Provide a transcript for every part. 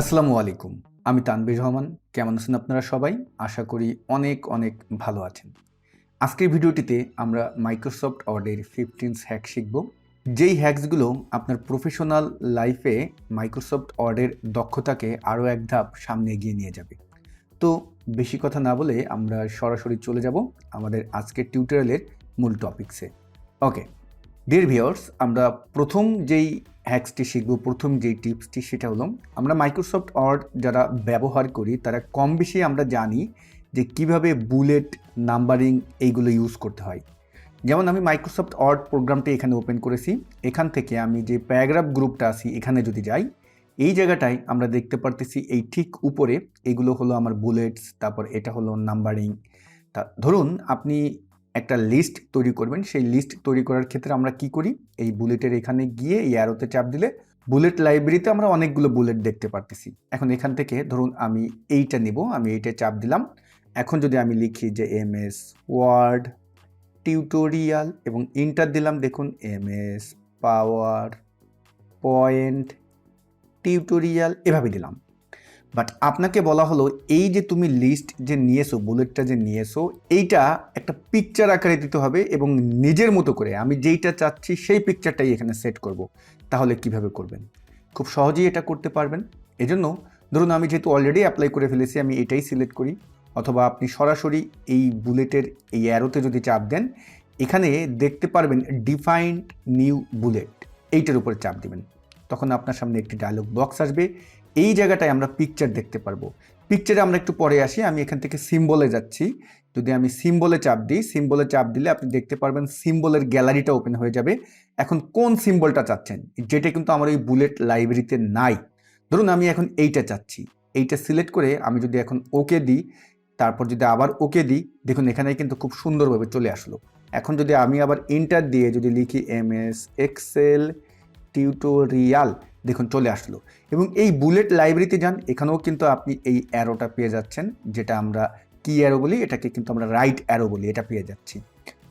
আসসালামু আলাইকুম। আমি তানবির রহমান। কেমন আছেন আপনারা সবাই? আশা করি অনেক অনেক ভালো আছেন। আজকের ভিডিওটিতে আমরা মাইক্রোসফট ওয়ার্ডের ফিফটিন্স হ্যাক শিখব। যেই হ্যাকসগুলো আপনার প্রফেশনাল লাইফে মাইক্রোসফট ওয়ার্ডের দক্ষতাকে আরও এক ধাপ সামনে এগিয়ে নিয়ে যাবে। তো বেশি কথা না বলে আমরা সরাসরি চলে যাব আমাদের আজকের টিউটোরিয়ালের মূল টপিকসে ওকে ডিয়ার ভিওর্স আমরা প্রথম যেই হ্যাক্সটি শিখব। প্রথম যেই টিপসটি সেটা হলো, আমরা মাইক্রোসফট ওয়ার্ড যারা ব্যবহার করি, তারা কম বেশি আমরা জানি যে কীভাবে বুলেট, নাম্বারিং এইগুলো ইউজ করতে হয়। যেমন আমি মাইক্রোসফট ওয়ার্ড প্রোগ্রামটি এখানে ওপেন করেছি। এখান থেকে আমি যে প্যারাগ্রাফ গ্রুপটা আছি, এখানে যদি যাই, এই জায়গাটায় আমরা দেখতে পারতেছি এই ঠিক উপরে এগুলো হলো আমার বুলেটস, তারপর এটা হলো নাম্বারিং। তা ধরুন, আপনি একটা লিস্ট তৈরি করবেন। সেই লিস্ট তৈরি করার ক্ষেত্রে আমরা কি করি? এই বুলেটের এখানে গিয়ে এই অ্যারোতে চাপ দিলে বুলেট লাইব্রেরিতে আমরা অনেকগুলো বুলেট দেখতে পারতেছি। এখন এখান থেকে ধরুন আমি এইটা নিব, আমি এইটা চাপ দিলাম। এখন যদি আমি লিখি যে এম এস ওয়ার্ড টিউটোরিয়াল এবং ইন্টার দিলাম, দেখুন M S PowerPoint tutorial এভাবে দিলাম। বাট আপনাকে বলা হলো, এই যে তুমি লিস্ট যে নিয়েছো বুলেটটা যে নিয়েছো, এইটা একটা পিকচার আকারে দিতে হবে এবং নিজের মতো করে, আমি যেইটা চাচ্ছি সেই পিকচারটাই এখানে সেট করব। তাহলে কীভাবে করবেন? খুব সহজেই এটা করতে পারবেন। এজন্য ধরুন আমি যেহেতু অলরেডি অ্যাপ্লাই করে ফেলেছি, আমি এটাই সিলেক্ট করি। অথবা আপনি সরাসরি এই বুলেটের এই অ্যারোতে যদি চাপ দেন, এখানে দেখতে পারবেন ডিফাইন্ড নিউ বুলেট এইটার উপরে চাপ দিবেন। তখন আপনার সামনে একটি ডায়লগ বক্স আসবে। এই জায়গাটায় আমরা পিকচার দেখতে পারব। পিকচারে আমরা একটু পরে আসি, আমি এখান থেকে সিম্বলে যাচ্ছি। যদি আমি সিম্বলে চাপ দিই সিম্বলে চাপ দিলে আপনি দেখতে পারবেন সিম্বলের গ্যালারিটা ওপেন হয়ে যাবে। এখন কোন সিম্বলটা চাচ্ছেন? যেটা কিন্তু আমার ওই বুলেট লাইব্রেরিতে নাই। ধরুন আমি এখন এইটা চাচ্ছি। এইটা সিলেক্ট করে আমি যদি এখন ওকে দিই, তারপর যদি আবার ওকে দিই, দেখুন এখানে কিন্তু খুব সুন্দরভাবে চলে আসলো। এখন যদি আমি আবার ইন্টার দিয়ে যদি লিখি এম এস এক্সেল টিউটোরিয়াল দেখুন চলে আসলো। এবং এই বুলেট লাইব্রেরিতে যান, এখানেও কিন্তু আপনি এই অ্যারোটা পেয়ে যাচ্ছেন, যেটা আমরা কি অ্যারো বলি, এটাকে কিন্তু আমরা রাইট অ্যারো বলি, এটা পেয়ে যাচ্ছি।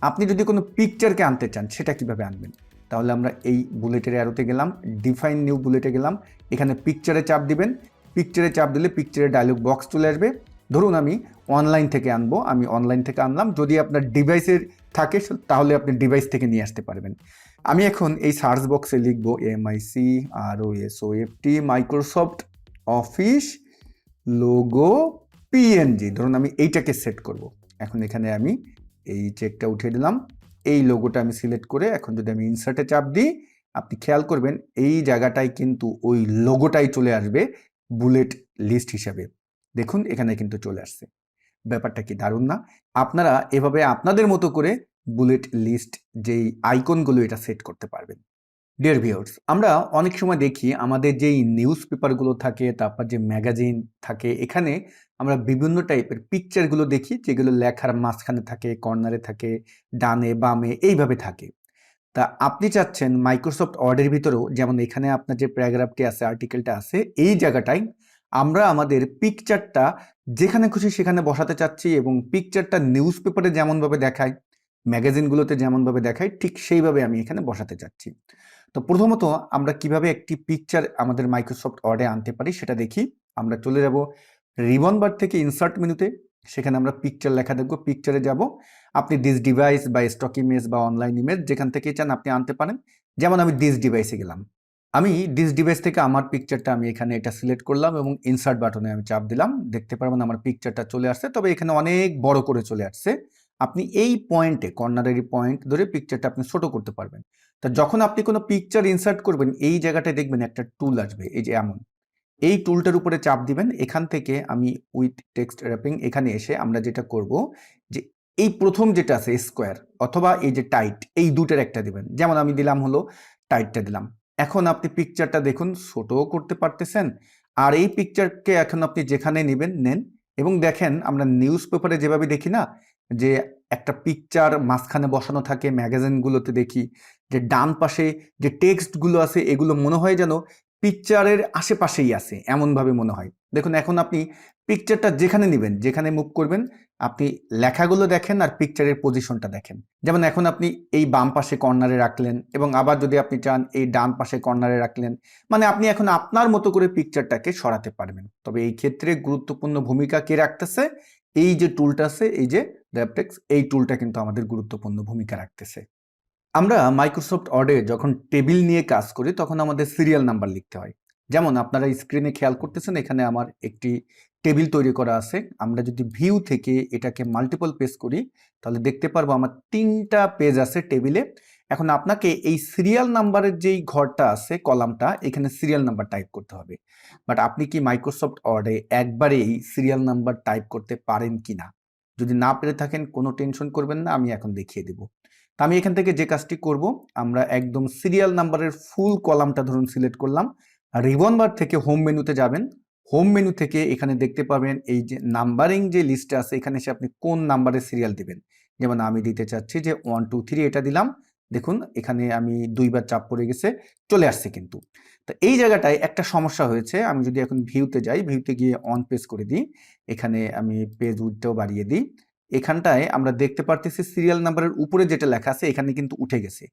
আপনি যদি কোনো পিকচারকে আনতে চান, সেটা কীভাবে আনবেন? তাহলে আমরা এই বুলেটের অ্যারোতে গেলাম, ডিফাইন নিউ বুলেটে গেলাম, এখানে পিকচারে চাপ দিবেন, পিকচারে চাপ দিলে পিকচারের ডায়লগ বক্স চলে আসবে। ধরুন আমি অনলাইন থেকে আনব, আমি অনলাইন থেকে আনলাম, যদি আপনার ডিভাইসের থাকে, তাহলে আপনি ডিভাইস থেকে নিয়ে আসতে পারবেন। আমি এখন এই সার্চ বক্সে লিখব MIC R O S O F T Microsoft Office logo PNG ধরুন আমি এইটাকে সেট করব। এখন এখানে আমি এই চেকটা উঠিয়ে দিলাম। এই লোগোটা আমি সিলেক্ট করে এখন যদি আমি ইনসার্টে চাপ দিই, আপনি খেয়াল করবেন এই জায়গাটায় কিন্তু ওই লোগোটাই চলে আসবে বুলেট লিস্ট হিসাবে। দেখুন এখানে কিন্তু চলে আসছে। ব্যাপারটা কি দারুণ না? আপনারা এভাবে আপনাদের মতো করে বুলেট লিস্ট যেই আইকনগুলো এটা সেট করতে পারবেন। ডিয়ার ভিউয়ার্স আমরা অনেক সময় দেখি আমাদের যেই নিউজ পেপারগুলো থাকে, তারপর যে ম্যাগাজিন থাকে, এখানে আমরা বিভিন্ন টাইপের পিকচারগুলো দেখি, যেগুলো লেখার মাঝখানে থাকে কর্নারে থাকে, ডানে, বামে, এইভাবে থাকে। তা আপনি চাচ্ছেন মাইক্রোসফট ওয়ার্ডের ভিতরেও, যেমন এখানে আপনার যে প্যারাগ্রাফটি আছে আর্টিকেলটা আছে, এই জায়গাটায় আমরা আমাদের পিকচারটা যেখানে খুশি সেখানে বসাতে চাচ্ছি এবং পিকচারটা নিউজ পেপারে যেমনভাবে দেখায় ম্যাগাজিনগুলোতে যেমনভাবে দেখায় ঠিক সেইভাবে আমি এখানে বসাতে চাচ্ছি। তো প্রথমত আমরা কীভাবে একটি পিকচার আমাদের মাইক্রোসফট ওয়ার্ডে আনতে পারি সেটা দেখি। আমরা চলে যাব রিবন বার থেকে ইনসার্ট মেনুতে সেখানে আমরা পিকচার লেখা দেখব পিকচারে যাব। আপনি দিস ডিভাইস বা স্টক ইমেজ বা অনলাইন ইমেজ যেখান থেকে চান আপনি আনতে পারেন। যেমন আমি দিস ডিভাইসে গেলাম। আমি দিস ডিভাইস থেকে আমার পিকচারটা আমি এখানে এটা সিলেক্ট করলাম এবং ইনসার্ট বাটনে আমি চাপ দিলাম। দেখতে পারবেন আমার পিকচারটা চলে আসছে। তবে এখানে অনেক বড় করে চলে আসছে। আপনি এই পয়েন্টে কর্নারের পয়েন্ট ধরে পিকচারটা আপনি ছোট করতে পারবেন। তা যখন আপনি কোনো পিকচার ইনসার্ট করবেন, এই জায়গাটায় দেখবেন একটা টুল আসবে, এই যে এমন। এই টুলটার উপরে চাপ দিবেন, এখান থেকে আমি উইথ টেক্সট র্যাপিং এখানে এসে আমরা যেটা করব, যে এই প্রথম যেটা আছে স্কোয়ার অথবা এই যে টাইট এই দুটার একটা দিবেন। যেমন আমি দিলাম হলো টাইটটা দিলাম। এখন আপনি পিকচারটা দেখুন, ছোটও করতে পারতেছেন। আর এই পিকচারকে এখন আপনি যেখানে নেবেন, নেন। এবং দেখেন, আমরা নিউজ পেপারে যেভাবে দেখি না যে একটা পিকচার মাঝখানে বসানো থাকে ম্যাগাজিনগুলোতে দেখি, যে ডান পাশে যে টেক্সটগুলো আছে, এগুলো মনে হয় যেন পিকচারের আশেপাশেই আছে, এমনভাবে মনে হয়। দেখুন, এখন আপনি পিকচারটা যেখানে নেবেন, যেখানে মুভ করবেন, আপনি লেখাগুলো দেখেন আর পিকচারের পজিশনটা দেখেন। যেমন এখন আপনি এই বাম পাশে কর্নারে রাখলেন এবং আবার যদি আপনি চান এই ডান পাশে কর্নারে রাখলেন মানে আপনি এখন আপনার মতো করে পিকচারটাকে সরাতে পারবেন। তবে এই ক্ষেত্রে গুরুত্বপূর্ণ ভূমিকা কে রাখতেছে? এই যে টুলটা আছে, এই যে র্যাপটেক্স এই টুলটা কিন্তু আমাদের গুরুত্বপূর্ণ ভূমিকা রাখতেছে। আমরা মাইক্রোসফট অর্ডে যখন টেবিল নিয়ে কাজ করি, তখন আমাদের সিরিয়াল নাম্বার লিখতে হয়। যেমন আপনারা স্ক্রিনে খেয়াল করতেছেন, এখানে আমার একটি টেবিল তৈরি করা আছে। আমরা যদি ভিউ থেকে এটাকে মাল্টিপল পেজ করি, তাহলে দেখতে পারব আমার তিনটা পেজ আছে টেবিলে এখন আপনাকে এই সিরিয়াল নাম্বারের যেই ঘরটা আছে কলামটা এখানে সিরিয়াল নাম্বার টাইপ করতে হবে। বাট আপনি কি মাইক্রোসফট ওয়ার্ডে একবারে এই সিরিয়াল নাম্বার টাইপ করতে পারেন কি না যদি না পেরে থাকেন, কোনো টেনশন করবেন না, আমি এখন দেখিয়ে দেব। তা আমি এখান থেকে যে কাজটি করব, আমরা একদম সিরিয়াল নাম্বারের ফুল কলামটা ধরুন সিলেক্ট করলাম। রিবন বার থেকে হোম মেনুতে যাবেন। হোম মেনু থেকে এখানে দেখতে পাবেন এই যে নাম্বারিং যে লিস্টটা আছে, এখানে এসে আপনি কোন নাম্বারের সিরিয়াল দেবেন। যেমন আমি দিতে চাচ্ছি যে ওয়ান টু থ্রি এটা দিলাম। দেখুন, এখানে আমি দুইবার চাপ পড়ে গেছে, চলে আসছে কিন্তু। তো এই জায়গাটায় একটা সমস্যা হয়েছে, আমি যদি এখন ভিউতে যাই, ভিউতে গিয়ে অন পেজ করে দিই, এখানে আমি পেজ উঠতেও বাড়িয়ে দিই, এখানটায় আমরা দেখতে পারতেছি সিরিয়াল নাম্বারের উপরে যেটা লেখা আছে, এখানে কিন্তু উঠে গেছে।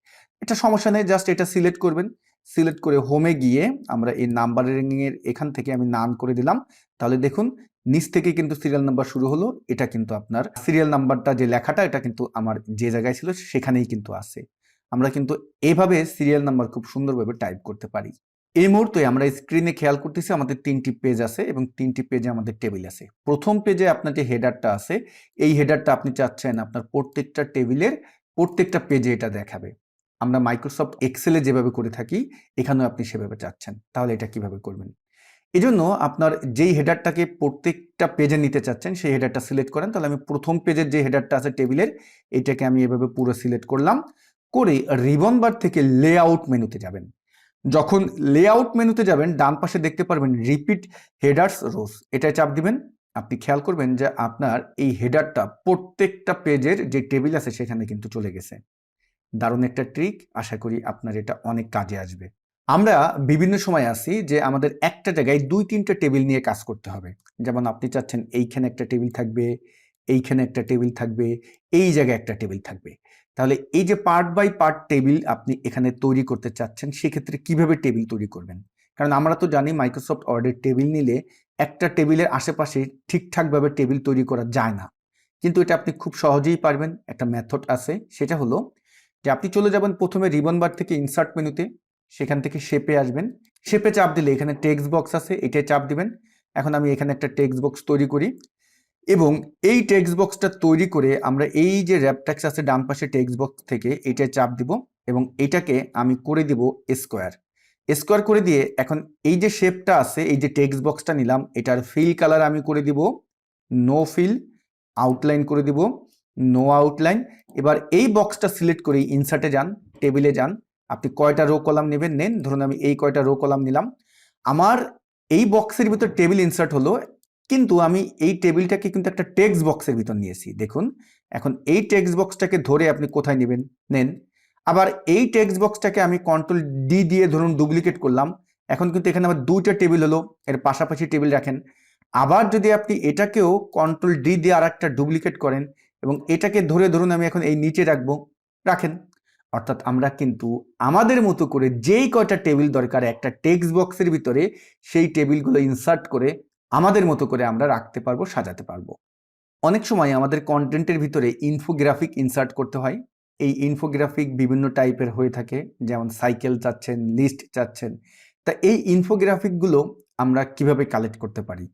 এটা সমস্যা নেই জাস্ট এটা সিলেক্ট করবেন। সিলেক্ট করে হোমে গিয়ে আমরা এই নাম্বারিং এর এখান থেকে আমি নাম করে দিলাম। তাহলে দেখুন, নিচ থেকে কিন্তু সিরিয়াল নাম্বার শুরু হলো, এটা কিন্তু আপনার সিরিয়াল নাম্বারটা যে লেখাটা, এটা কিন্তু আমার যে জায়গায় ছিল, সেখানেই কিন্তু আছে। আমরা কিন্তু এভাবে সিরিয়াল নাম্বার খুব সুন্দরভাবে টাইপ করতে পারি। এই মুহূর্তে আমরা স্ক্রিনে খেয়াল করতেছি, আমাদের তিনটি পেজ আছে এবং তিনটি পেজে আমাদের টেবিল আছে। প্রথম পেজে আপনার যে হেডারটা আছে, এই হেডারটা আপনি চাচ্ছেন আপনার প্রত্যেকটা টেবিলের প্রত্যেকটা পেজে এটা দেখাবে। আমরা মাইক্রোসফট এক্সেলে যেভাবে করে থাকি, এখানেও আপনি সেভাবে চাচ্ছেন। তাহলে এটা কীভাবে করবেন? এই জন্য আপনার যেই হেডারটাকে প্রত্যেকটা পেজে নিতে চাচ্ছেন, সেই হেডারটা সিলেক্ট করেন। তাহলে আমি প্রথম পেজের যে হেডারটা আছে টেবিলের এটাকে আমি এভাবে পুরো সিলেক্ট করলাম। করে রিবন বার থেকে লেআউট মেনুতে যাবেন। যখন লেআউট মেনুতে যাবেন, ডান পাশে দেখতে পারবেন রিপিট হেডার্স রোজ এটায় চাপ দিবেন। আপনি খেয়াল করবেন যে আপনার এই হেডারটা প্রত্যেকটা পেজের যে টেবিল আছে, সেখানে কিন্তু চলে গেছে। দারুণ একটা ট্রিক আশা করি আপনার এটা অনেক কাজে আসবে। আমরা বিভিন্ন সময় আসি যে আমাদের একটা জায়গায় দুই, তিনটা টেবিল নিয়ে কাজ করতে হবে। যেমন আপনি চাচ্ছেন, এইখানে একটা টেবিল থাকবে, এইখানে একটা টেবিল থাকবে, এই জায়গায় একটা টেবিল থাকবে। তাহলে এই যে পার্ট বাই পার্ট টেবিল আপনি এখানে তৈরি করতে চাচ্ছেন, সেক্ষেত্রে কীভাবে টেবিল তৈরি করবেন? কারণ আমরা তো জানি মাইক্রোসফট ওয়ার্ডের টেবিল নিলে একটা টেবিলের আশেপাশে ঠিকঠাকভাবে টেবিল তৈরি করা যায় না। কিন্তু এটা আপনি খুব সহজেই পারবেন। একটা মেথড আছে, সেটা হলো যে আপনি চলে যাবেন প্রথমে রিবন বার থেকে ইনসার্ট মেনুতে সেখান থেকে শেপে আসবেন। শেপে চাপ দিলে এখানে টেক্সট বক্স আছে এটাই চাপ দিবেন। এখন আমি এখানে একটা টেক্সট বক্স তৈরি করি। এবং এই টেক্সট বক্সটা তৈরি করে আমরা এই যে র্যাপট্যাক্স আছে ডান পাশে টেক্সট বক্স থেকে এইটায় চাপ দিব এবং এটাকে আমি করে দিব স্কোয়ার স্কোয়ার করে দিয়ে এখন এই যে শেপটা আছে, এই যে টেক্সট বক্সটা নিলাম, এটার ফিল কালার আমি করে দিব নো ফিল আউটলাইন করে দিব নো আউটলাইন এবার এই বক্সটা সিলেক্ট করে ইনসার্টে যান টেবিলে যান, আপনি কয়টা রো কলাম নেবেন, নেন, ধরুন আমি এই কয়টা রো কলাম নিলাম। আমার এই বক্সের ভিতর টেবিল ইনসার্ট হলো কিন্তু আমি এই টেবিলটাকে কিন্তু একটা টেক্সট বক্সের ভিতর নিয়েছি। দেখুন, এখন এই টেক্সট বক্সটাকে ধরে আপনি কোথায় নেবেন? নেন। আবার এই টেক্সট বক্সটাকে আমি কন্ট্রোল ডি দিয়ে ধরুন ডুপ্লিকেট করলাম। এখন কিন্তু এখানে আবার দুইটা টেবিল হলো, এর পাশাপাশি টেবিল রাখেন। আবার যদি আপনি এটাকেও কন্ট্রোল ডি দিয়ে আর একটা ডুপ্লিকেট করেন এবং এটাকে ধরে ধরুন আমি এখন এই নিচে রাখব, রাখেন। অর্থাৎ আমরা কিন্তু আমাদের মতো করে যেই কয়টা টেবিল দরকার, একটা টেক্সট বক্সের ভিতরে সেই টেবিলগুলো ইনসার্ট করে আমাদের মতো করে আমরা রাখতে পারব, সাজাতে পারব। অনেক সময় আমাদের কন্টেন্টের ভিতরে ইনফোগ্রাফিক ইনসার্ট করতে হয়। এই ইনফোগ্রাফিক বিভিন্ন টাইপের হয়ে থাকে, যেমন সাইকেল চাচ্ছেন লিস্ট চাচ্ছেন। তা এই ইনফোগ্রাফিকগুলো আমরা কীভাবে কালেক্ট করতে পারি?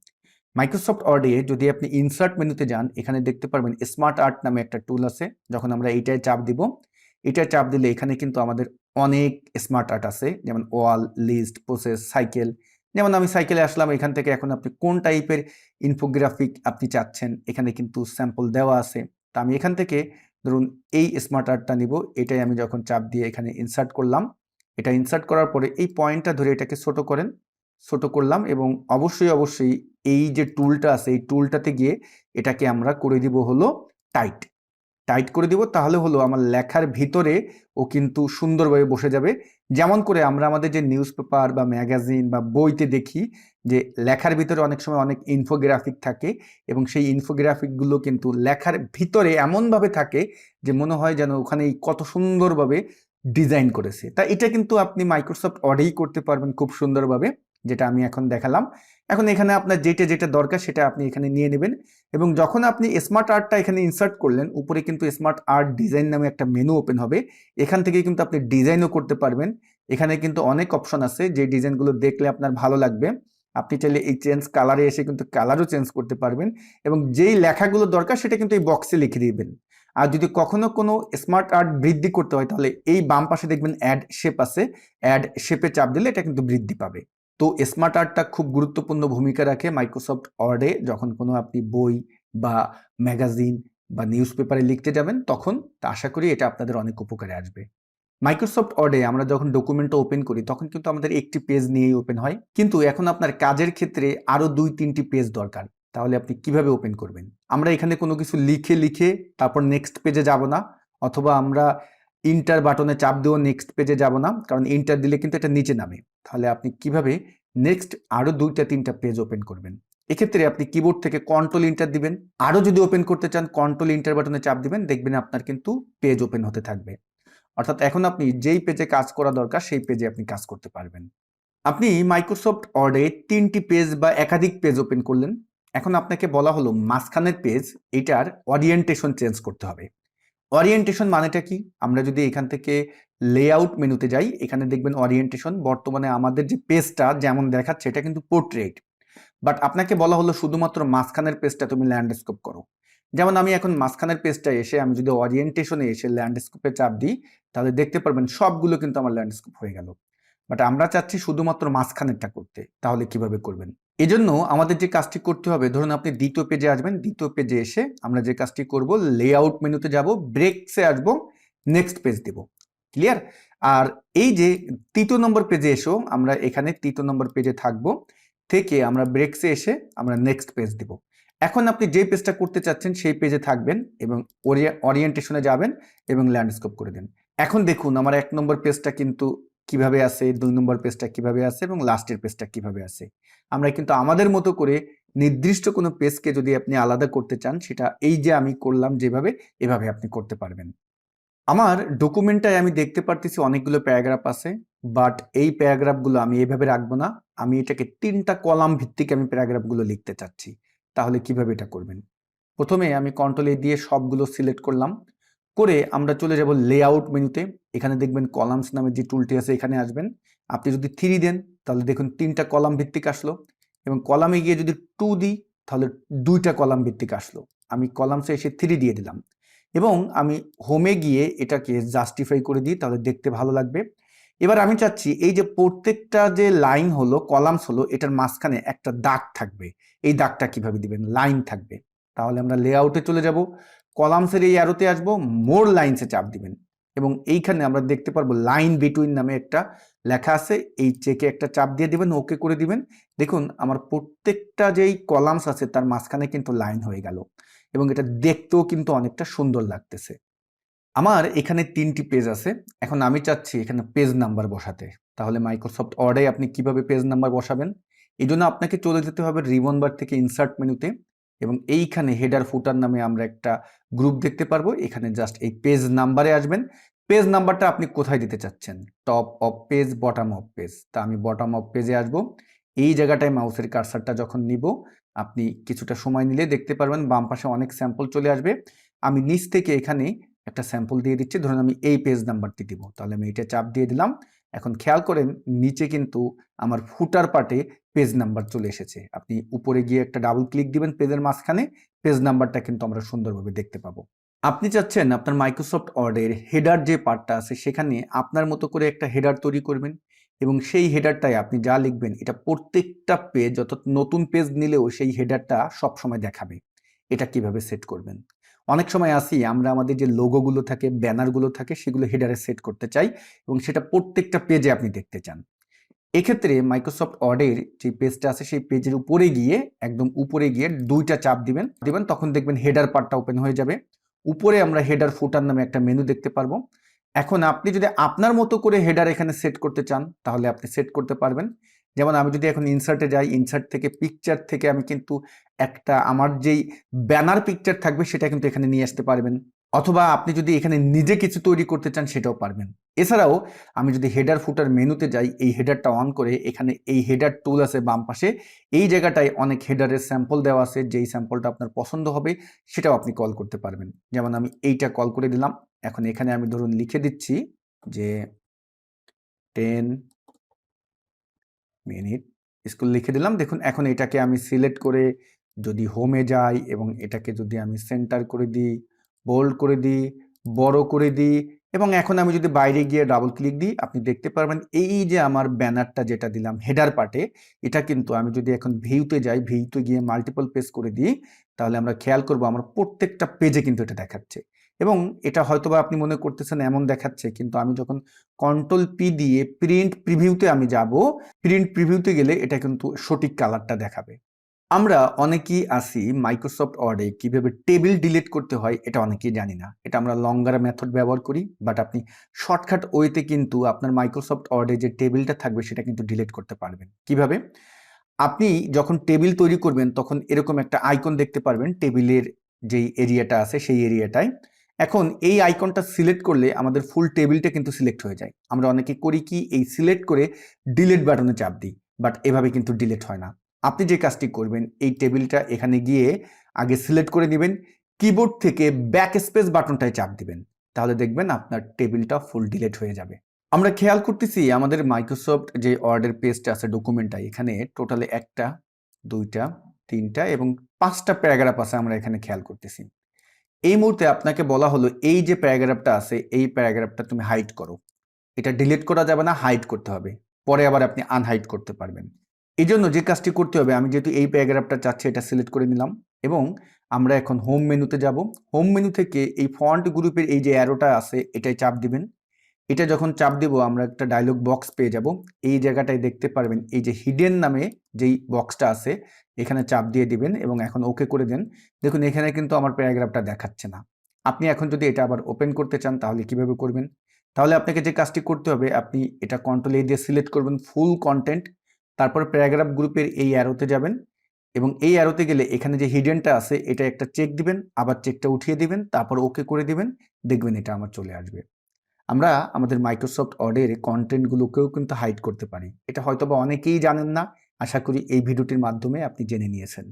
মাইক্রোসফট অর্ডে যদি আপনি ইনসার্ট মেনুতে যান, এখানে দেখতে পারবেন স্মার্ট আর্ট নামে একটা টুল আছে, যখন আমরা এইটায় চাপ দিব। এটায় চাপ দিলে এখানে কিন্তু আমাদের অনেক স্মার্ট আর্ট আছে, যেমন ওয়াল লিস্ট প্রসেস সাইকেল যেমন আমি সাইকেলে আসলাম, এখান থেকে এখন আপনি কোন টাইপের ইনফোগ্রাফিক আপনি চাচ্ছেন, এখানে কিন্তু স্যাম্পল দেওয়া আছে। তা আমি এখান থেকে ধরুন এই স্মার্ট আর্টটা নিব, এটাই আমি যখন চাপ দিয়ে এখানে ইনসার্ট করলাম, এটা ইনসার্ট করার পরে এই পয়েন্টটা ধরে এটাকে ছোট করেন, ছোট করলাম এবং অবশ্যই অবশ্যই এই যে টুলটা আছে, এই টুলটাতে গিয়ে এটাকে আমরা করে দিব হলো টাইট টাইট করে দিব, তাহলে হলো আমার লেখার ভিতরে ও কিন্তু সুন্দরভাবে বসে যাবে। যেমন করে আমরা আমাদের যে নিউজ পেপার বা ম্যাগাজিন বা বইতে দেখি যে লেখার ভিতরে অনেক সময় অনেক ইনফোগ্রাফিক থাকে এবং সেই ইনফোগ্রাফিকগুলো কিন্তু লেখার ভিতরে এমনভাবে থাকে যে মনে হয় যেন ওখানে কত সুন্দরভাবে ডিজাইন করেছে। তা এটা কিন্তু আপনি মাইক্রোসফট অর্ডেই করতে পারবেন খুব সুন্দরভাবে। যেটা আমি এখন দেখালাম। এখন এখানে আপনার যেটা যেটা দরকার সেটা আপনি এখানে নিয়ে নেবেন এবং যখন আপনি স্মার্ট আর্টটা এখানে ইনসার্ট করলেন, উপরে কিন্তু স্মার্ট আর্ট ডিজাইন নামে একটা মেনু ওপেন হবে। এখান থেকে কিন্তু আপনি ডিজাইনও করতে পারবেন। এখানে কিন্তু অনেক অপশন আছে যে ডিজাইনগুলো দেখলে আপনার ভালো লাগবে। আপনি চাইলে এই চেঞ্জ কালারে এসে কিন্তু কালারও চেঞ্জ করতে পারবেন এবং যেই লেখাগুলো দরকার সেটা কিন্তু এই বক্সে লিখে দিবেন। আর যদি কখনো কোনো স্মার্ট আর্ট বৃদ্ধি করতে হয় তাহলে এই বাম পাশে দেখবেন অ্যাড শেপ আছে। অ্যাড শেপে চাপ দিলে এটা কিন্তু বৃদ্ধি পাবে। তো স্মার্ট আর্টটা খুব গুরুত্বপূর্ণ ভূমিকা রাখে মাইক্রোসফট ওয়ার্ডে যখন কোনো আপনি বই বা ম্যাগাজিন বা নিউজ পেপারে লিখতে যাবেন, তখন আশা করি এটা আপনাদের অনেক উপকারে আসবে। মাইক্রোসফট ওয়ার্ডে আমরা যখন ডকুমেন্টটা ওপেন করি, তখন কিন্তু আমাদের একটি পেজ নিয়েই ওপেন হয়। কিন্তু এখন আপনার কাজের ক্ষেত্রে আরও দুই, তিনটি পেজ দরকার। তাহলে আপনি কীভাবে ওপেন করবেন? আমরা এখানে কোনো কিছু লিখে লিখে তারপর নেক্সট পেজে যাব না। অথবা আমরা ইন্টার বাটনে চাপ দিয়েও নেক্সট পেজে যাব না। কারণ ইন্টার দিলে কিন্তু এটা নিচে নামে। তাহলে আপনি কীভাবে নেক্সট আরও দুইটা, তিনটা পেজ ওপেন করবেন? এক্ষেত্রে আপনি কিবোর্ড থেকে কন্ট্রোল ইন্টার দিবেন। আরও যদি ওপেন করতে চান কন্ট্রোল ইন্টার বাটনে চাপ দিবেন, দেখবেন আপনার কিন্তু পেজ ওপেন হতে থাকবে। অর্থাৎ এখন আপনি যেই পেজে কাজ করা দরকার, সেই পেজে আপনি কাজ করতে পারবেন। আপনি মাইক্রোসফট অর্ডে তিনটি পেজ বা একাধিক পেজ ওপেন করলেন। এখন আপনাকে বলা হলো মাঝখানের পেজ এটার ওরিয়েন্টেশন চেঞ্জ করতে হবে। ওরিয়েন্টেশন মানেটা কি? আমরা যদি এখান থেকে লেআউট মেনুতে যাই, এখানে দেখবেন ওরিয়েন্টেশন বর্তমানে আমাদের যে পেজটা যেমন দেখাচ্ছে, এটা কিন্তু পোর্ট্রেট বাট আপনাকে বলা হলো শুধুমাত্র মাঝখানের পেজটা তুমি ল্যান্ডস্কেপ করো। যেমন আমি এখন মাঝখানের পেজটা এসে আমি যদি ওরিয়েন্টেশনে এসে ল্যান্ডস্কেপে চাপ দিই, তাহলে দেখতে পারবেন সবগুলো কিন্তু আমার ল্যান্ডস্কেপ হয়ে গেল। বাট আমরা চাচ্ছি শুধুমাত্র মাঝখানেরটা করতে। তাহলে কীভাবে করবেন? এজন্য আমাদের যে কাজটি করতে হবে, ধরুন আপনি দ্বিতীয় পেজে আসবেন, দ্বিতীয় পেজে এসে আমরা যে কাজটি করব লেআউট মেনুতে যাব ব্রেকসে আসব নেক্সট পেজ দেব। ক্লিয়ার আর এই যে তৃতীয় নম্বর পেজে এসো, আমরা এখানে তৃতীয় নম্বর পেজে থাকব, থেকে আমরা ব্রেকসে এসে আমরা নেক্সট পেজ দিব। এখন আপনি যে পেজটা করতে চাচ্ছেন, সেই পেজে থাকবেন এবং ওরিয়েন্টেশনে যাবেন এবং ল্যান্ডস্কেপ করে দেন। এখন দেখুন, আমার এক নম্বর পেজটা কিন্তু কীভাবে আছে, দুই নম্বর পেজটা কীভাবে আছে এবং লাস্টের পেজটা কীভাবে আছে। আমরা কিন্তু আমাদের মতো করে নির্দিষ্ট কোনো পেজকে যদি আপনি আলাদা করতে চান, সেটা এই যে আমি করলাম যেভাবে, এভাবে আপনি করতে পারবেন। আমার ডকুমেন্টটায় আমি দেখতে পারতেছি অনেকগুলো প্যারাগ্রাফ আছে বাট এই প্যারাগ্রাফগুলো আমি এভাবে রাখব না। আমি এটাকে তিনটা কলাম ভিত্তিক আমি প্যারাগ্রাফগুলো লিখতে চাচ্ছি। তাহলে কীভাবে এটা করবেন? প্রথমে আমি কন্ট্রোল দিয়ে সবগুলো সিলেক্ট করলাম। করে আমরা চলে যাব লেআউট মেনুতে। এখানে দেখবেন কলামস নামের যে টুলটি আছে, এখানে আসবেন। আপনি যদি থ্রি দেন, তাহলে দেখুন তিনটা কলাম ভিত্তিক আসলো এবং কলামে গিয়ে যদি টু দিই, তাহলে দুইটা কলাম ভিত্তিক আসলো। আমি কলামসে এসে থ্রি দিয়ে দিলাম এবং আমি হোমে গিয়ে এটাকে জাস্টিফাই করে দিই, তাহলে দেখতে ভালো লাগবে। এবার আমি চাচ্ছি এই যে প্রত্যেকটা যে লাইন হলো কলামস হলো, এটার মাঝখানে একটা দাগ থাকবে। এই দাগটা কীভাবে দিবেন? লাইন থাকবে। তাহলে আমরা লেআউটে চলে যাব। কলামসের এই অ্যারোতে আসব মোর লাইনসে চাপ দিবেন। এবং এইখানে আমরা দেখতে পারব লাইন বিটুইন নামে একটা লেখা আছে, এই চেকে একটা চাপ দিয়ে দিবেন ওকে করে দিবেন। দেখুন, আমার প্রত্যেকটা যেই কলামস আছে, তার মাঝখানে কিন্তু লাইন হয়ে গেল। এবং এটা দেখতেও কিন্তু অনেকটা সুন্দর লাগতেছে। আমার এখানে তিনটি পেজ আছে। এখন আমি চাচ্ছি এখানে পেজ নাম্বার বসাতে। তাহলে মাইক্রোসফট ওয়ার্ডে আপনি কীভাবে পেজ নাম্বার বসাবেন? এই জন্য আপনাকে চলে যেতে হবে রিবন বার থেকে ইনসার্ট মেনুতে এবং এইখানে হেডার ফুটার নামে আমরা একটা গ্রুপ দেখতে পারব। এখানে জাস্ট এই পেজ নাম্বারে আসবেন। পেজ নাম্বারটা আপনি কোথায় দিতে চাচ্ছেন? Top of page bottom of page তা আমি বটম অফ পেজে আসব। এই জায়গাটায় মাউসের কারসারটা যখন নিব, আপনি কিছুটা সময় নিলে দেখতে পারবেন। বাম পাশে অনেক স্যাম্পল চলে আসবে। আমি নিচ থেকে এখানে একটা স্যাম্পল দিয়ে দিচ্ছি। ধরুন আমি এই পেজ নাম্বারটি দিব। তাহলে আমি এটা চাপ দিয়ে দিলাম। এখন খেয়াল করেন, নিচে কিন্তু আমার ফুটার পার্টে পেজ নাম্বার চলে এসেছে। আপনি উপরে গিয়ে একটা ডাবল ক্লিক দিবেন পেজের মাঝখানে পেজ নাম্বারটা কিন্তু আমরা সুন্দরভাবে দেখতে পাবো। আপনি চাচ্ছেন আপনার মাইক্রোসফট ওয়ার্ডের হেডার যে পার্টটা আছে, সেখানে আপনার মতো করে একটা হেডার তৈরি করবেন এবং সেই হেডারটায় আপনি যা লিখবেন, এটা প্রত্যেকটা পেজ অর্থাৎ নতুন পেজ নিলেও সেই হেডারটা সবসময় দেখাবে। এটা কীভাবে সেট করবেন? অনেক সময় আসি আমরা আমাদের যে লোগোগুলো থাকে, ব্যানারগুলো থাকে, সেগুলো হেডারে সেট করতে চাই এবং সেটা প্রত্যেকটা পেজে আপনি দেখতে চান। এক্ষেত্রে মাইক্রোসফট ওয়ার্ডের যে পেজটা আছে, সেই পেজের উপরে গিয়ে, একদম উপরে গিয়ে দুইটা চাপ দিবেন। দিবেন, তখন দেখবেন হেডার পার্টটা ওপেন হয়ে যাবে। উপরে আমরা হেডার ফুটার নামে একটা মেনু দেখতে পারব। এখন আপনি যদি আপনার মতো করে হেডার এখানে সেট করতে চান, তাহলে আপনি সেট করতে পারবেন। যেমন আমি যদি এখন ইনসার্টে যাই ইনসার্ট থেকে পিকচার থেকে আমি কিন্তু একটা আমার যেই ব্যানার পিকচার থাকবে সেটা কিন্তু এখানে নিয়ে আসতে পারবেন। অথবা আপনি যদি এখানে নিজে কিছু তৈরি করতে চান সেটাও পারবেন। এছাড়াও আমি যদি হেডার ফুটার মেনুতে যাই, এই হেডারটা অন করে এখানে এই হেডার টুল আছে বাম পাশে, এই জায়গাটায় অনেক হেডারের স্যাম্পল দেওয়া আছে, যেই স্যাম্পলটা আপনার পছন্দ হবে সেটাও আপনি কল করতে পারবেন। যেমন আমি এইটা কল করে দিলাম। এখন এখানে আমি ধরুন লিখে দিচ্ছি যে টেন মিনিট স্কুল লিখে দিলাম। দেখুন, এখন এটাকে আমি সিলেক্ট করে যদি হোমে যাই এবং এটাকে যদি আমি সেন্টার করে দিই বোল্ড করে দিই, বড় করে দিই এবং এখন আমি যদি বাইরে গিয়ে ডাবল ক্লিক দিই, আপনি দেখতে পারবেন এই যে আমার ব্যানারটা যেটা দিলাম হেডার পার্টে এটা কিন্তু আমি যদি এখন ভিউতে যাই ভিউতে গিয়ে মাল্টিপল পেজ করে দিই, তাহলে আমরা খেয়াল করব আমার প্রত্যেকটা পেজে কিন্তু এটা দেখাচ্ছে। এবং এটা হয়তোবা আপনি মনে করতেছেন এমন দেখাচ্ছে, কিন্তু আমি যখন কন্ট্রোল পি দিয়ে প্রিন্ট প্রিভিউতে আমি যাব প্রিন্ট প্রিভিউতে গেলে এটা কিন্তু সঠিক কালারটা দেখাবে। আমরা অনেকেই আসি মাইক্রোসফট ওয়ার্ডে কীভাবে টেবিল ডিলিট করতে হয় এটা অনেকেই জানি না। এটা আমরা লঙ্গার মেথড ব্যবহার করি বাট আপনি শর্টকাট ওয়েতে কিন্তু আপনার মাইক্রোসফট ওয়ার্ডে যে টেবিলটা থাকবে সেটা কিন্তু ডিলিট করতে পারবেন। কীভাবে? আপনি যখন টেবিল তৈরি করবেন, তখন এরকম একটা আইকন দেখতে পারবেন টেবিলের যেই এরিয়াটা আছে সেই এরিয়াটায় এখন এই আইকনটা সিলেক্ট করলে আমাদের ফুল টেবিলটা কিন্তু সিলেক্ট হয়ে যায়। আমরা অনেকে করি কি, এই সিলেক্ট করে ডিলেট বাটনে চাপ দিই বাট এভাবে কিন্তু ডিলেট হয় না। আপনি যে কাজটি করবেন, এই টেবিলটা এখানে গিয়ে আগে সিলেক্ট করে দিবেন কিবোর্ড থেকে ব্যাক স্পেস বাটনটায় চাপ দিবেন। তাহলে দেখবেন আপনার টেবিলটা ফুল ডিলেট হয়ে যাবে। আমরা খেয়াল করতেছি, আমাদের মাইক্রোসফট যে অর্ডার পেজটা আছে ডকুমেন্টটা এখানে টোটালে একটা, দুইটা, তিনটা এবং পাঁচটা প্যারাগ্রাফ আছে আমরা এখানে খেয়াল করতেছি। এই মুহূর্তে আপনাকে বলা হলো, এই যে প্যারাগ্রাফটা আছে, এই প্যারাগ্রাফটা তুমি হাইড করো। এটা ডিলিট করা যাবে না হাইড করতে হবে। পরে আবার আপনি আনহাইড করতে পারবেন। এই জন্য যে কাজটি করতে হবে, আমি যেহেতু এই প্যারাগ্রাফটা চাচ্ছি, এটা সিলেক্ট করে নিলাম এবং আমরা এখন হোম মেনুতে যাব। হোম মেনু থেকে এই ফন্ট গ্রুপের এই যে অ্যারোটা আছে, এটাই চাপ দিবেন। এটা যখন চাপ দেব, আমরা একটা ডায়লগ বক্স পেয়ে যাব। এই জায়গাটায় দেখতে পারবেন, এই যে হিডেন নামে যেই বক্সটা আছে, এখানে চাপ দিয়ে দিবেন এবং এখন ওকে করে দেন। দেখুন, এখানে কিন্তু আমার প্যারাগ্রাফটা দেখাচ্ছে না। আপনি এখন যদি এটা আবার ওপেন করতে চান, তাহলে কীভাবে করবেন? তাহলে আপনাকে যে কাজটি করতে হবে, আপনি এটা কন্ট্রোল এ দিয়ে সিলেক্ট করবেন ফুল কন্টেন্ট তারপর প্যারাগ্রাফ গ্রুপের এই অ্যারোতে যাবেন এবং এই অ্যারোতে গেলে এখানে যে হিডেনটা আছে, এটা একটা চেক দিবেন, আবার চেকটা উঠিয়ে দিবেন, তারপর ওকে করে দিবেন, দেখবেন এটা আমার চলে আসবে। আমরা আমাদের মাইক্রোসফট অর্ডের কন্টেন্টগুলোকেও কিন্তু হাইড করতে পারি। এটা হয়তো বা অনেকেই জানেন না, আশা করি এই ভিডিওটির মাধ্যমে আপনি জেনে নিয়েছেন।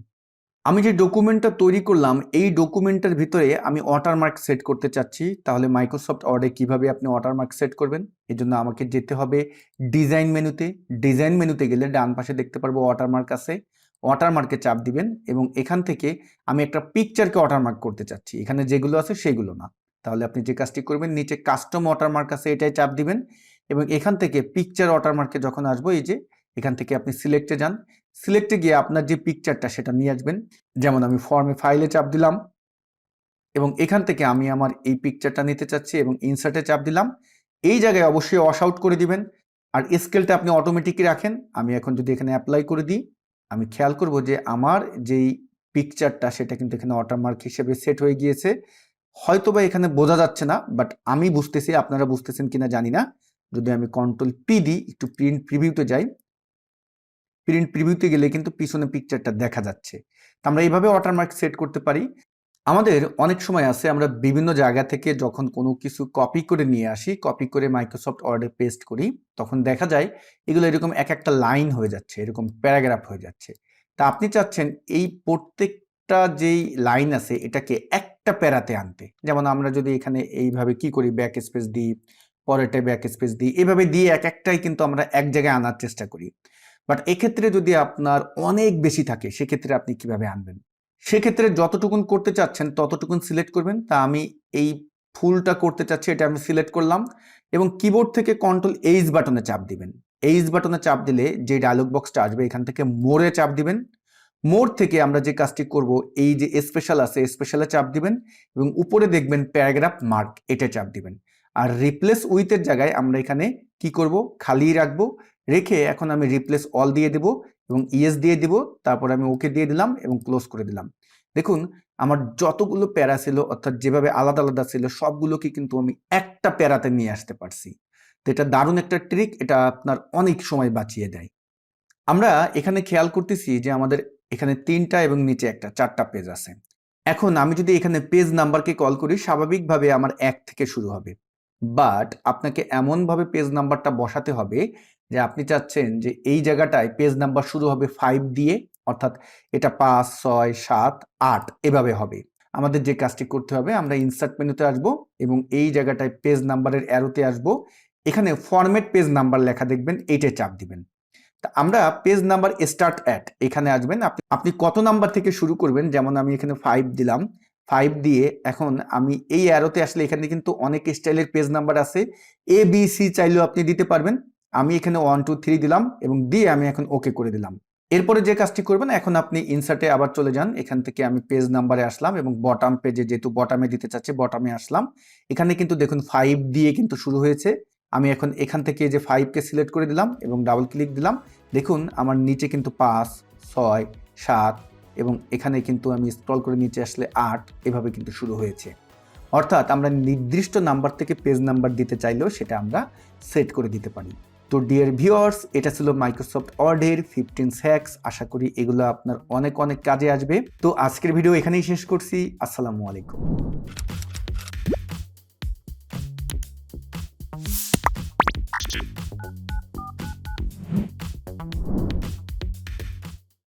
আমি যে ডকুমেন্টটা তৈরি করলাম, এই ডকুমেন্টের ভিতরে আমি ওয়াটারমার্ক সেট করতে চাচ্ছি। তাহলে মাইক্রোসফট অর্ডে কীভাবে আপনি ওয়াটারমার্ক সেট করবেন? এই জন্য আমাকে যেতে হবে ডিজাইন মেনুতে। ডিজাইন মেনুতে গেলে ডান পাশে দেখতে পারব ওয়াটারমার্ক আছে। ওয়াটারমার্কে চাপ দিবেন এবং এখান থেকে আমি একটা পিকচারকে ওয়াটারমার্ক করতে চাচ্ছি। এখানে যেগুলো আছে সেগুলো না। তাহলে আপনি যে কাজটি করবেন, নিচে কাস্টম ওয়াটারমার্ক আছে, এটাই চাপ দিবেন এবং এখান থেকে পিকচার ওয়াটারমার্কে যখন আসব, এই যে এখান থেকে আপনি সিলেক্টে যান। সিলেক্টে গিয়ে আপনার যে পিকচারটা সেটা নিয়ে আসবেন। যেমন আমি ফর্মে ফাইলে চাপ দিলাম এবং এখান থেকে আমি আমার এই পিকচারটা নিতে চাচ্ছি এবং ইনসার্টে চাপ দিলাম। এই জায়গায় অবশ্যই ওয়াশ আউট করে দিবেন। আর স্কেলটা আপনি অটোমেটিকই রাখেন। আমি এখন যদি এখানে অ্যাপ্লাই করে দিই, আমি খেয়াল করব যে আমার যেই পিকচারটা সেটা কিন্তু এখানে ওয়াটারমার্ক হিসেবে সেট হয়ে গিয়েছে। হয়তোবা এখানে বোঝা যাচ্ছে না বাট আমি বুঝতেছি, আপনারা বুঝতেছেন কিনা জানি না। যদি আমি কন্ট্রোল পি দিই, একটু প্রিন্ট প্রিভিউতে যাই। প্রিন্ট প্রিভিউতে গেলে কিন্তু পিছনে পিকচারটা দেখা যাচ্ছে। তো আমরা এইভাবে ওয়াটারমার্ক সেট করতে পারি। আমাদের অনেক সময় আছে, আমরা বিভিন্ন জায়গা থেকে যখন কোনো কিছু কপি করে নিয়ে আসি কপি করে মাইক্রোসফট ওয়ার্ডে পেস্ট করি, তখন দেখা যায় এগুলো এরকম এক একটা লাইন হয়ে যাচ্ছে, এরকম প্যারাগ্রাফ হয়ে যাচ্ছে। তা আপনি চাচ্ছেন এই প্রত্যেকটা যেই লাইন আছে, এটাকে একটা প্যারাতে আনতে। যেমন আমরা যদি এখানে এইভাবে কি করি ব্যাক স্পেস দিই পরেরটা ব্যাক স্পেস দিই, এভাবে দিয়ে এক একটাই কিন্তু আমরা এক জায়গায় আনার চেষ্টা করি। বাট এক্ষেত্রে যদি আপনার অনেক বেশি থাকে, সেক্ষেত্রে আপনি কীভাবে আনবেন? সেক্ষেত্রে যতটুকুন করতে চাচ্ছেন, ততটুকুন সিলেক্ট করবেন। তা আমি এই ফুলটা করতে চাচ্ছি, এটা আমি সিলেক্ট করলাম এবং কিবোর্ড থেকে কন্ট্রোল এইচ বাটনে চাপ দিবেন। এইচ বাটনে চাপ দিলে যে ডায়লগ বক্সটা আসবে, এখান থেকে মোড়ে চাপ দিবেন। মোড় থেকে আমরা যে কাজটি করব, এই যে স্পেশাল আছে স্পেশালে চাপ দিবেন এবং উপরে দেখবেন প্যারাগ্রাফ মার্ক এটা চাপ দিবেন। আর রিপ্লেস উইথের জায়গায় আমরা এখানে কি করব? খালি রাখব, রেখে এখন আমি রিপ্লেস অল দিয়ে দেব এবং ইএস দিয়ে দিব, তারপর আমি ওকে দিয়ে দিলাম এবং ক্লোজ করে দিলাম। দেখুন, আমার যতগুলো প্যারা ছিল, অর্থাৎ যেভাবে আলাদা আলাদা ছিল, সবগুলোকে কিন্তু আমি একটা প্যারাতে নিয়ে আসতে পারছি। তো এটা দারুণ একটা ট্রিক এটা আপনার অনেক সময় বাঁচিয়ে দেয়। আমরা এখানে খেয়াল করতেছি যে আমাদের এখানে তিনটা এবং নিচে একটা, চারটা পেজ আছে। এখন আমি যদি এখানে পেজ নাম্বারকে কল করি, স্বাভাবিকভাবে আমার এক থেকে শুরু হবে। বাট আপনাকে এমনভাবে পেজ নাম্বারটা বসাতে হবে যে আপনি চাচ্ছেন যে এই জায়গাটায় পেজ নাম্বার শুরু হবে ফাইভ দিয়ে, অর্থাৎ এটা পাঁচ, ছয়, সাত, আট, এভাবে হবে। আমাদের যে কাজটি করতে হবে, আমরা ইনসার্ট মেনুতে আসব এবং এই জায়গাটায় পেজ নাম্বারের অ্যারোতে আসব। এখানে ফরম্যাট পেজ নাম্বার লেখা দেখবেন এইটায় চাপ দিবেন। তা আমরা পেজ নাম্বার স্টার্ট অ্যাট এখানে আসবেন। আপনি আপনি কত নাম্বার থেকে শুরু করবেন? যেমন আমি এখানে ফাইভ দিলাম। ফাইভ দিয়ে এখন আমি এই অ্যারোতে আসলে এখানে কিন্তু অনেক স্টাইলের পেজ নাম্বার আছে। এ বি সি চাইলেও আপনি দিতে পারবেন। আমি এখানে ওয়ান টু থ্রি দিলাম এবং দিয়ে আমি এখন ওকে করে দিলাম। এরপরে যে কাজটি করবেন, এখন আপনি ইনসার্টে আবার চলে যান। এখান থেকে আমি পেজ নাম্বারে আসলাম এবং বটাম পেজে যেহেতু বটামে দিতে চাচ্ছি বটামে আসলাম। এখানে কিন্তু দেখুন ফাইভ দিয়ে কিন্তু শুরু হয়েছে। আমি এখন এখান থেকে যে ফাইভকে সিলেক্ট করে দিলাম এবং ডাবল ক্লিক দিলাম। দেখুন, আমার নিচে কিন্তু পাঁচ, ছয়, সাত এবং এখানে কিন্তু আমি স্ক্রল করে নিচে আসলে আট এভাবে কিন্তু শুরু হয়েছে। অর্থাৎ আমরা নির্দিষ্ট নাম্বার থেকে পেজ নাম্বার দিতে চাইলেও সেটা আমরা সেট করে দিতে পারি। তো ডিয়ার ভিউয়ার্স এটা ছিল মাইক্রোসফট অর্ডের ফিফটিন স্যাক্স আশা করি এগুলো আপনার অনেক অনেক কাজে আসবে। তো আজকের ভিডিও এখানেই শেষ করছি। আসসালামু আলাইকুম।